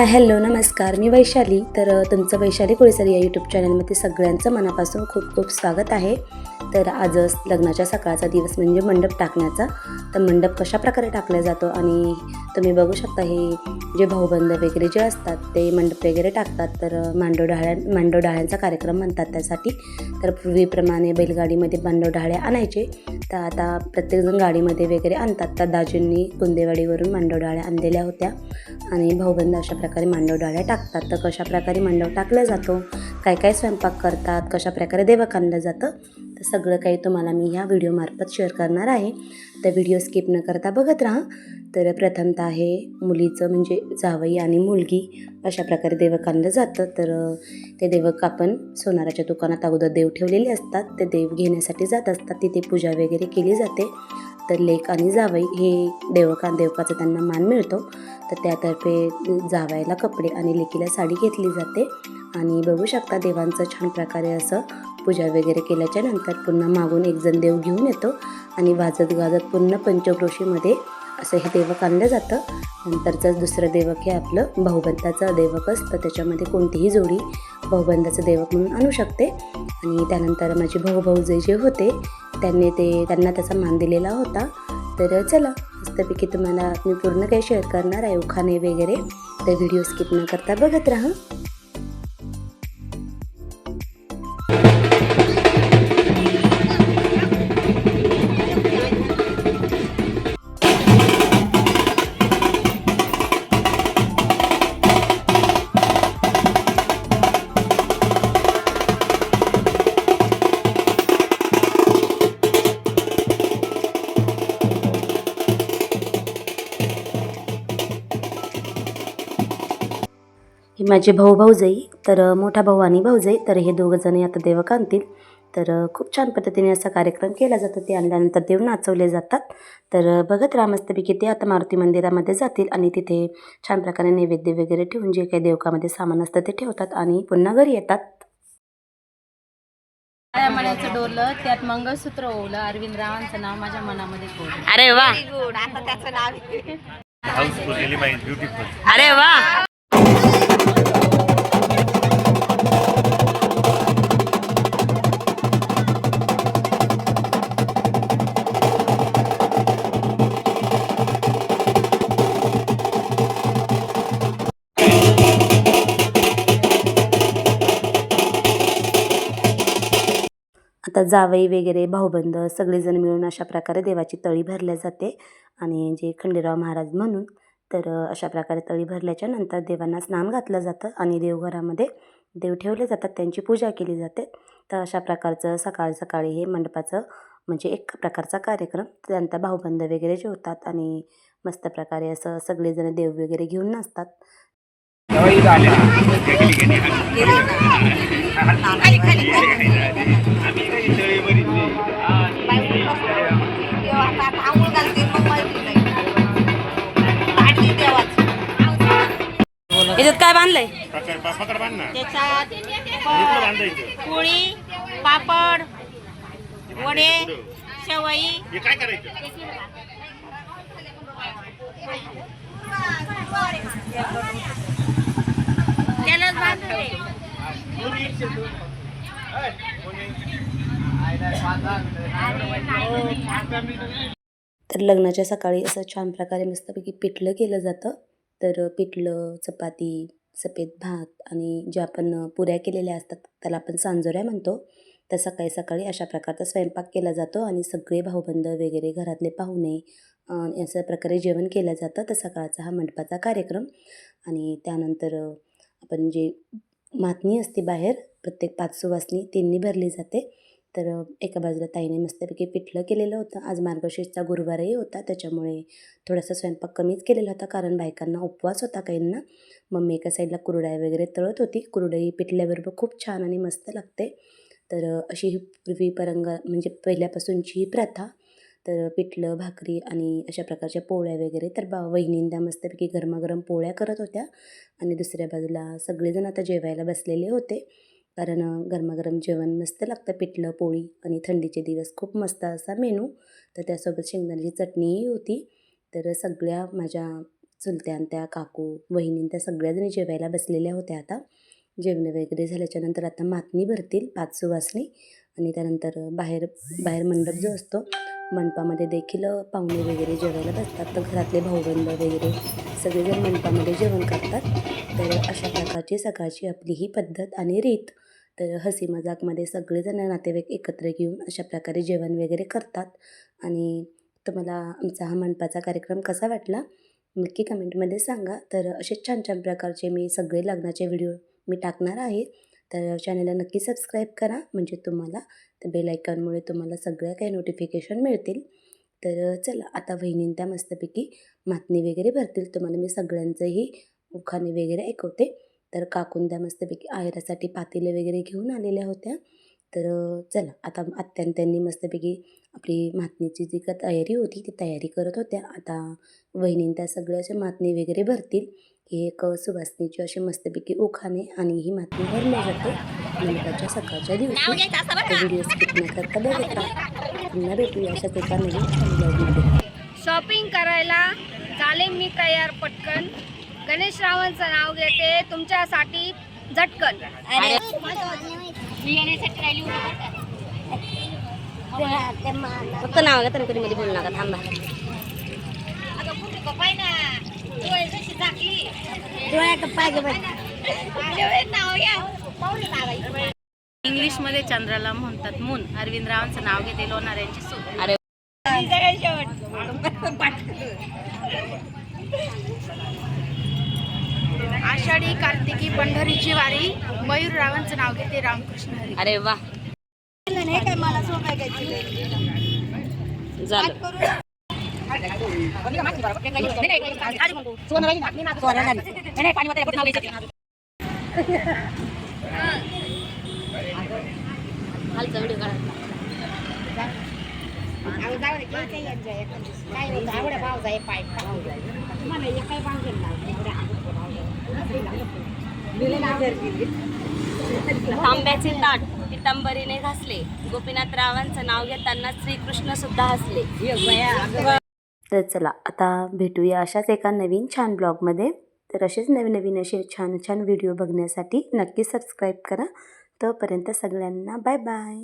Hi hello नमस्कार. मी वैशाली. तर तुमचं वैशाली कोळीसर या यूट्यूब चॅनलमध्ये सगळ्यांचं मनापासून खूप खूप स्वागत आहे. तर आज लग्नाच्या सकाळचा दिवस म्हणजे मंडप टाकण्याचा. तर मंडप कशा प्रकारे टाकला जातो आणि तुम्ही बघू शकता हे जे भाऊबंद वगैरे जे असतात ते मंडप वगैरे टाकतात. तर मांडव डाळ्या मांडव डाळ्यांचा कार्यक्रम म्हणतात त्यासाठी. तर पूर्वीप्रमाणे बैलगाडीमध्ये मांडव डाळ्या आणायचे. तर आता प्रत्येकजण गाडीमध्ये वगैरे आणतात. तर दाजींनी कुंदेवाडीवरून मांडव डाळ्या आणलेल्या होत्या. आणि भाऊबंद अशा प्रकारे मांडव डाळ्या टाकतात. तर कशा प्रकारे मांडव टाकला जातो काय काय स्वयंपाक करतात कशा प्रकारे देवक आणलं जातं तर सगळं काही तुम्हाला मी ह्या व्हिडिओमार्फत शेअर करणार आहे. तर व्हिडिओ स्किप न करता बघत राहा. तर प्रथमतः आहे मुलीचं म्हणजे जावई आणि मुलगी अशा प्रकारे देवक आणलं जातं. तर ते देवक आपण सोनाराच्या दुकानात अगोदर देव ठेवलेले असतात. ते देव घेण्यासाठी जात असतात. तिथे पूजा वगैरे केली जाते. तर लेक आणि जावई हे देवका देवकाचा त्यांना मान मिळतो. तर त्यातर्फे जावायला कपडे आणि लेकीला साडी घेतली जाते. आणि बघू शकता देवांचं छान प्रकारे असं पूजा वगैरे केल्याच्यानंतर पुन्हा मागून एक जण देव घेऊन येतो. आणि वाजत गाजत पुन्हा पंचक्रोशीमध्ये असं हे देवक आणलं जातं. नंतरचं दुसरं देवक हे आपलं भाऊबंदाचं देवक असतं. त्याच्यामध्ये कोणतीही जोडी भाऊबंदाचं देवक म्हणून आणू शकते. आणि त्यानंतर माझे भाऊ भाऊजे जे होते त्यांनी ते त्यांना त्याचा मान दिलेला होता. तर चला मस्तपैकी तुम्हाला मी पूर्ण काही शेअर करणार आहे उखाणे वगैरे. तर व्हिडिओ स्किप न करता बघत राहा. हे माझे भाऊ भाऊजाई तर मोठा भाऊ आणि भाऊजाई तर हे दोघं जण आता देवक आणतील तर खूप छान पद्धतीने असा कार्यक्रम केला जातो. ते आणल्यानंतर देव नाचवले जातात. तर अ, बघत राहा मस्तपैकी. ते आता मारुती मंदिरामध्ये जातील आणि तिथे छान प्रकारे नैवेद्य वगैरे ठेवून जे काही देवकामध्ये सामान असतं ते ठेवतात आणि पुन्हा घरी येतात. डोरलं त्यात मंगळसूत्र ओवलं अरविंद रावांचं नाव माझ्या मनामध्ये कोरलं अरे वा! एलिमाई ब्युटिफुल अरे वा! आता जावई वगैरे भाऊबंद सगळेजण मिळून अशा प्रकारे देवाची तळी भरल्या जाते. आणि जे खंडेराव महाराज म्हणून तर अशा प्रकारे तळी भरल्याच्या नंतर देवांना स्नान घातलं जातं आणि देवघरामध्ये देव ठेवले जातात त्यांची पूजा केली जाते. तर अशा प्रकारचं सकाळ सकाळी हे मंडपाचं म्हणजे एक प्रकारचा कार्यक्रम. त्यानंतर भाऊबंद वगैरे जेवतात आणि मस्त प्रकारे असं सगळेजण देव वगैरे घेऊन नाचतात. बांधलंय. पकड पकड बांध ना त्याच्यात इकडं पोळी पापड वडे शेवई. हे काय करायचं? त्यालाच बांधले तर लग्नाच्या सकाळी असं छान प्रकारे मस्तपैकी पिठलं केलं जातं. तर पिठलं चपाती सफेद भात आणि ज्या आपण पुऱ्या केलेल्या असतात त्याला आपण सांजोऱ्या म्हणतो. तर सकाळी सकाळी अशा प्रकारचा स्वयंपाक केला जातो आणि सगळे भाऊबंद वगैरे घरातले पाहुणे अशा प्रकारे जेवण केलं जातं. तर सकाळचा हा मंडपाचा कार्यक्रम आणि त्यानंतर आपण जे मातणी असते बाहेर प्रत्येक पाच सुवासनी त्यांनी भरली जाते. तर एका बाजूला ताईने मस्तपैकी पिठलं केलेलं होतं. आज मार्गशीर्षचा गुरुवारही होता. त्याच्यामुळे थोडासा स्वयंपाक कमीच केलेला होता कारण बायकांना उपवास होता काहींना. मम्मी एका साईडला कुरडाई वगैरे तळत होती. कुरडई पिठल्याबरोबर खूप छान आणि मस्त लागते. तर अशी ही पूर्वी परंगा म्हणजे पहिल्यापासूनची ही प्रथा. तर पिठलं भाकरी आणि अशा प्रकारच्या पोळ्या वगैरे तर बा वहिनींदा मस्तपैकी गरमागरम पोळ्या करत होत्या. आणि दुसऱ्या बाजूला सगळेजण आता जेवायला बसलेले होते. कारण गरमागरम जेवण मस्त लागतं पिठलं पोळी आणि थंडीचे दिवस खूप मस्त असा मेनू. तर त्यासोबत शेंगदाण्याची चटणीही होती. तर सगळ्या माझ्या चुलत्यांत्या त्या काकू वहिनी त्या सगळ्याजणी जेवायला बसलेल्या होत्या आता. जेवण वगैरे झाल्याच्यानंतर आता मातणी भरतील पाच सुवासणी. आणि त्यानंतर बाहेर बाहेर मंडप जो असतो मंडपामध्ये देखील पाहुणे वगैरे जेवायला बसतात. तर घरातले भाऊबंद वगैरे सगळेजण मंडपामध्ये जेवण करतात. तर अशा प्रकारची सकाळची आपली ही पद्धत आणि रीत. तर हसी मजाकमध्ये सगळेजण नातेवाईक एकत्र घेऊन अशा प्रकारे जेवण वगैरे करतात. आणि तुम्हाला आमचा हा मंडपाचा कार्यक्रम कसा वाटला नक्की कमेंटमध्ये सांगा. तर असे छान छान प्रकारचे मी सगळे लग्नाचे व्हिडिओ मी टाकणार आहे. तर चॅनलला नक्की सबस्क्राईब करा. म्हणजे तुम्हाला त्या बेलायकॉनमुळे तुम्हाला सगळ्या काही नोटिफिकेशन मिळतील. तर चला आता वहिनीं त्या मस्तपैकी मातनी वगैरे भरतील. तुम्हाला मी सगळ्यांचंही उखाणे वगैरे ऐकवते. तर काकून त्या मस्तपैकी आयरासाठी पातेले वगैरे घेऊन आलेल्या होत्या. तर चला आता आत्यान त्यांनी मस्तपैकी आपली मातनीची जी का तयारी होती ती तयारी करत होत्या. आता वहिनीं त्या सगळ्याच्या मातणी मातनी वगैरे भरतील. ही एक सुवासनीची अशी मस्तपैकी उखाणे आणि ही मातमी भरली जाते. नंतरच्या सकाळच्या दिवशी. तर व्हिडिओ स्किप न करता बघत राहा पुन्हा भेटूया अशाच एका नवीन शॉपिंग करायला चालेल मी तयार पटकन. गणेश रावांचं नाव घेते. तुमच्यासाठी झटकन. फक्त नाव घेता कधी मध्ये बोलू नका थांबा. इंग्लिशमध्ये चंद्राला म्हणतात मून. अरविंद रावांचं नाव घेते लोणाऱ्यांची सून. अरे. आषाढी कार्तिकी पंढरीची वारी. मयूर रावांचं नाव घेते रामकृष्ण हरी. अरे वा. झालं. तांब्याचे ताट पितांबरीने घासले. गोपीनाथ रावांचं नाव घेताना श्रीकृष्ण सुद्धा हसले. तर चला आता भेटूया अशाच एका नवीन छान ब्लॉगमध्ये. तर असेच नवीन नवीन असे छान छान व्हिडिओ बघण्यासाठी नक्की सबस्क्राईब करा. तोपर्यंत सगळ्यांना बाय बाय